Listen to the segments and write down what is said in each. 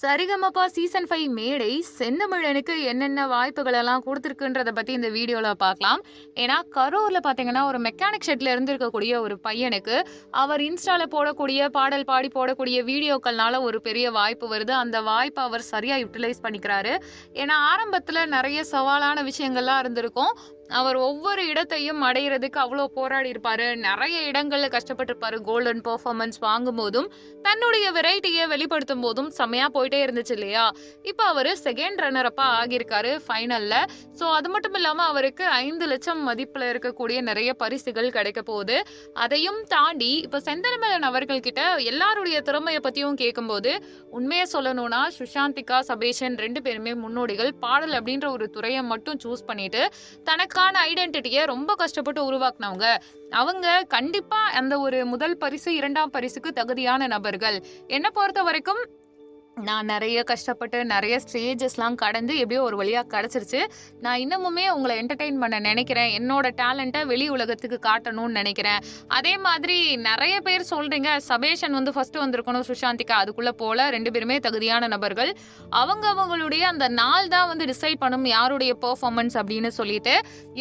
Sa Re Ga Ma Pa season five மேடை செந்தமிழனுக்கு என்னென்ன வாய்ப்புகள் எல்லாம் கொடுத்துருக்குன்றத பற்றி இந்த வீடியோவில் பார்க்கலாம். ஏன்னா கரூரில் பார்த்தீங்கன்னா ஒரு மெக்கானிக் ஷெட்டில் இருந்திருக்கக்கூடிய ஒரு பையனுக்கு அவர் இன்ஸ்டாவில் போடக்கூடிய பாடல் பாடி போடக்கூடிய வீடியோக்கள்னால ஒரு பெரிய வாய்ப்பு வருது. அந்த வாய்ப்பை அவர் சரியாக யூட்டிலைஸ் பண்ணிக்கிறாரு. ஏன்னா ஆரம்பத்தில் நிறைய சவாலான விஷயங்கள்லாம் இருந்திருக்கும். அவர் ஒவ்வொரு இடத்தையும் அடையிறதுக்கு அவ்வளோ போராடி இருப்பாரு. நிறைய இடங்கள்ல கஷ்டப்பட்டிருப்பாரு. கோல்டன் பெர்ஃபார்மன்ஸ் வாங்கும் போதும் தன்னுடைய வெரைட்டியை வெளிப்படுத்தும் போதும் செம்மையா போயிட்டே இருந்துச்சு இல்லையா? இப்போ அவர் செகண்ட் ரன்னர் அப்பா ஆகியிருக்காரு ஃபைனல்ல ஸோ அது மட்டும் இல்லாம அவருக்கு ஐந்து லட்சம் மதிப்புல இருக்கக்கூடிய நிறைய பரிசுகள் கிடைக்க போகுது. அதையும் தாண்டி இப்போ செந்தரமேலன் அவர்கள்கிட்ட எல்லாருடைய திறமையை பத்தியும் கேட்கும்போது உண்மையை சொல்லணும்னா சுஷாந்திகா சபேஷன் ரெண்டு பேருமே முன்னோடிகள் பாடல் அப்படின்ற ஒரு துறையை மட்டும் சூஸ் பண்ணிட்டு தனக்கான ஐடென்டிட்டியை ரொம்ப கஷ்டப்பட்டு உருவாக்குனவங்க. அவங்க கண்டிப்பா அந்த ஒரு முதல் பரிசு இரண்டாம் பரிசுக்கு தகுதியான நபர்கள். என்னை பொறுத்த வரைக்கும் நான் நிறைய கஷ்டப்பட்டு நிறைய ஸ்டேஜஸ்லாம் கடந்து எப்படியோ ஒரு வழியாக கிடச்சிருச்சு. நான் இன்னமுமே உங்களை என்டர்டெயின் பண்ண நினைக்கிறேன். என்னோட டேலண்ட்டை வெளி உலகத்துக்கு காட்டணும்னு நினைக்கிறேன். அதே மாதிரி நிறைய பேர் சொல்கிறீங்க சபேஷன் வந்து ஃபஸ்ட்டு வந்திருக்கணும் சுஷாந்திகா அதுக்குள்ளே போல ரெண்டு பேருமே தகுதியான நபர்கள். அவங்க அவங்களுடைய அந்த நாள் தான் வந்து டிசைட் பண்ணும் யாருடைய பெர்ஃபார்மன்ஸ் அப்படின்னு சொல்லிட்டு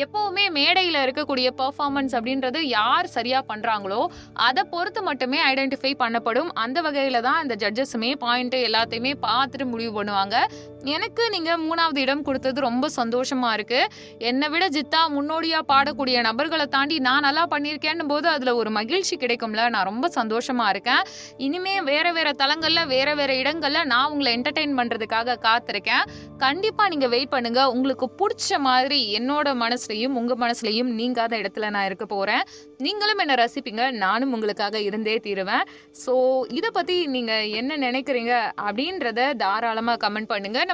எப்போவுமே மேடையில் இருக்கக்கூடிய பெர்ஃபார்மன்ஸ் அப்படின்றது யார் சரியாக பண்ணுறாங்களோ அதை பொறுத்து மட்டுமே ஐடென்டிஃபை பண்ணப்படும். அந்த வகையில் தான் இந்த ஜட்ஜஸுமே பாயிண்ட்டு எல்லா எல்லாத்தையுமே பார்த்துட்டு முடிவு பண்ணுவாங்க. எனக்கு நீங்கள் மூணாவது இடம் கொடுத்தது ரொம்ப சந்தோஷமாக இருக்குது என்னை விட ஜித்தா முன்னோடியாக பாடக்கூடிய நபர்களை தாண்டி நான் நல்லா பண்ணியிருக்கேன்னு போது அதில் ஒரு மகிழ்ச்சி கிடைக்கும்ல. நான் ரொம்ப சந்தோஷமாக இருக்கேன். இனிமே வேறு வேறு தளங்களில் வேறு வேறு இடங்களில் நான் உங்களை என்டர்டெயின் பண்ணுறதுக்காக காத்திருக்கேன். கண்டிப்பாக நீங்கள் வெயிட் பண்ணுங்கள் உங்களுக்கு பிடிச்ச மாதிரி என்னோட மனசுலையும் உங்கள் மனசுலையும் நீங்காத இடத்துல நான் இருக்க போகிறேன் நீங்களும் என்னை ரசிப்பீங்க. நானும் உங்களுக்காக இருந்தே தீருவேன். ஸோ இதை பற்றி நீங்கள் என்ன நினைக்கிறீங்க அப்படின்றத தாராளமாக கமெண்ட் பண்ணுங்கள்